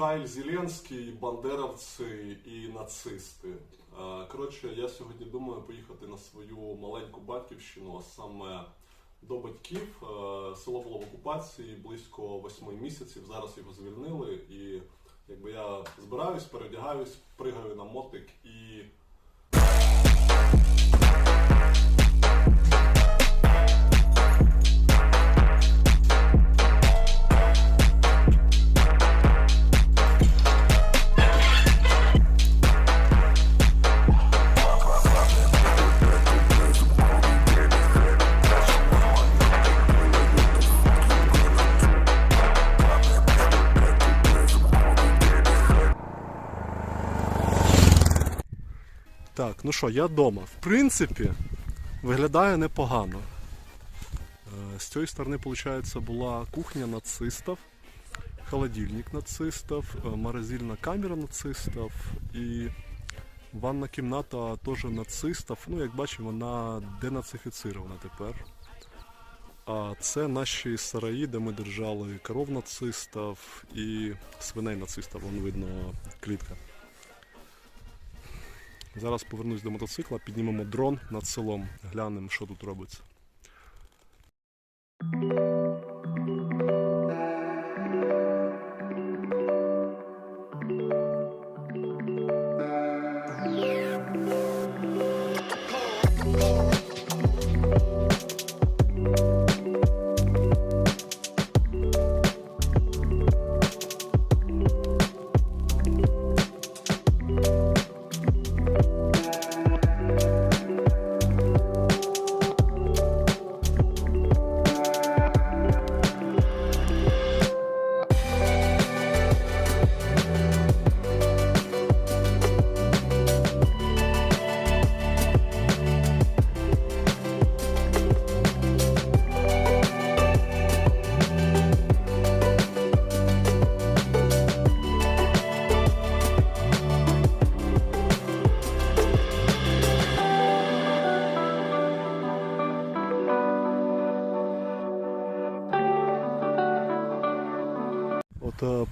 Хайль Зеленський, бандеровці і нацисти. Е, Коротше, я сьогодні думаю поїхати на свою маленьку батьківщину, а саме до батьків. Е, Село було в окупації близько восьми місяців. Зараз його звільнили, і якби я збираюсь, передягаюсь, пригаю на мотик і ну що, я вдома. В принципі, виглядає непогано. Е, З цієї сторони, виходить, була кухня нацистів, холодильник нацистів, е, морозильна камера нацистів і ванна кімната теж нацистів. Ну, як бачимо, вона денацифіцирована тепер. А це наші сараї, де ми держали коров нацистів і свиней нацистів. Вон видно клітка. Зараз повернусь до мотоцикла, піднімемо дрон над селом, глянемо, що тут робиться.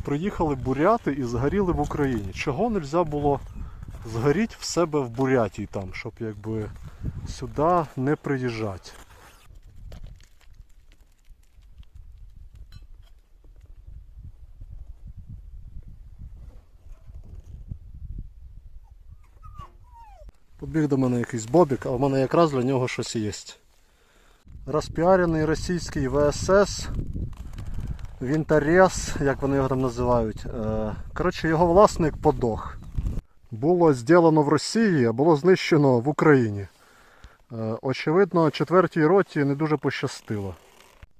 Приїхали буряти і згоріли в Україні. Чого не можна було згоріти в себе в Бурятії там, щоб якби сюди не приїжджати. Побіг до мене якийсь бобік, а в мене якраз для нього щось є. Розпіарений російський ВСС Вінтарес, як вони його там називають. Е, Коротше, його власник подох. Було зроблено в Росії, а було знищено в Україні. Е, Очевидно, четвертій роті не дуже пощастило.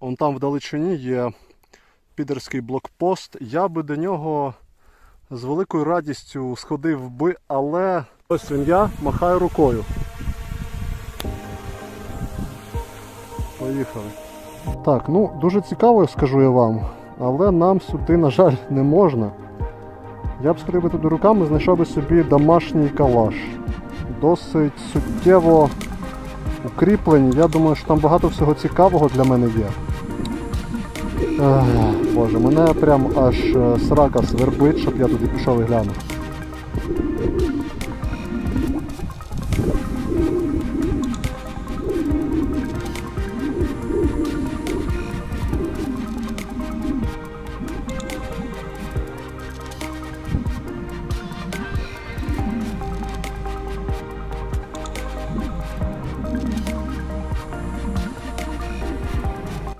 Он там вдалечині є підерський блокпост. Я би до нього з великою радістю сходив би, але ось він я махаю рукою. Поїхали. Так, ну дуже цікаво, скажу я вам, але нам сюди, на жаль, не можна. Я б би туди руками, знайшов би собі домашній калаш. Досить суттєво укріплені. Я думаю, що там багато всього цікавого для мене є. Ех, Боже, мене прям аж е, срака свербить, щоб я туди пішов і глянув.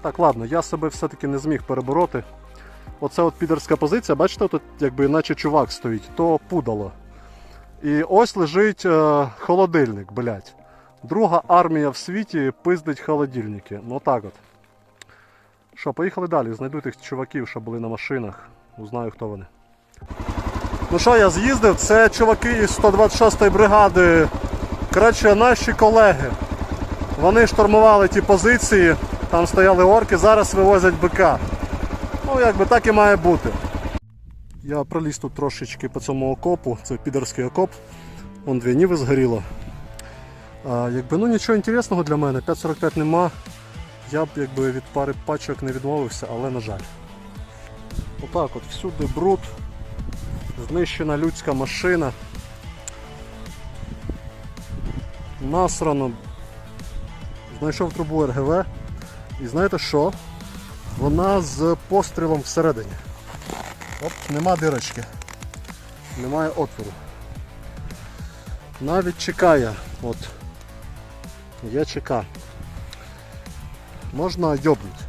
Так, ладно, я себе все-таки не зміг перебороти. Оце от підерська позиція, бачите, тут якби наче чувак стоїть, то пудало. І ось лежить е, холодильник, блядь. Друга армія в світі пиздить холодильники. Ну так от. Що, поїхали далі. Знайду тих чуваків, що були на машинах. Узнаю, хто вони. Ну що, я з'їздив, це чуваки із 126-ї бригади. Коротше, наші колеги. Вони штурмували ті позиції, там стояли орки, зараз вивозять БК. Ну, якби так і має бути. Я проліз тут трошечки по цьому окопу, це підерський окоп. Вон дві ніви згоріло. А, якби ну нічого інтересного для мене, 5.45 нема. Я б якби від пари пачок не відмовився, але на жаль. Отак от всюди бруд, знищена людська машина. Насрано. Знайшов трубу РГВ. І знаєте що? Вона з пострілом всередині. Оп, нема дирочки. Немає отвору. Навіть чекає. От. Є ЧК. Можна йобнути.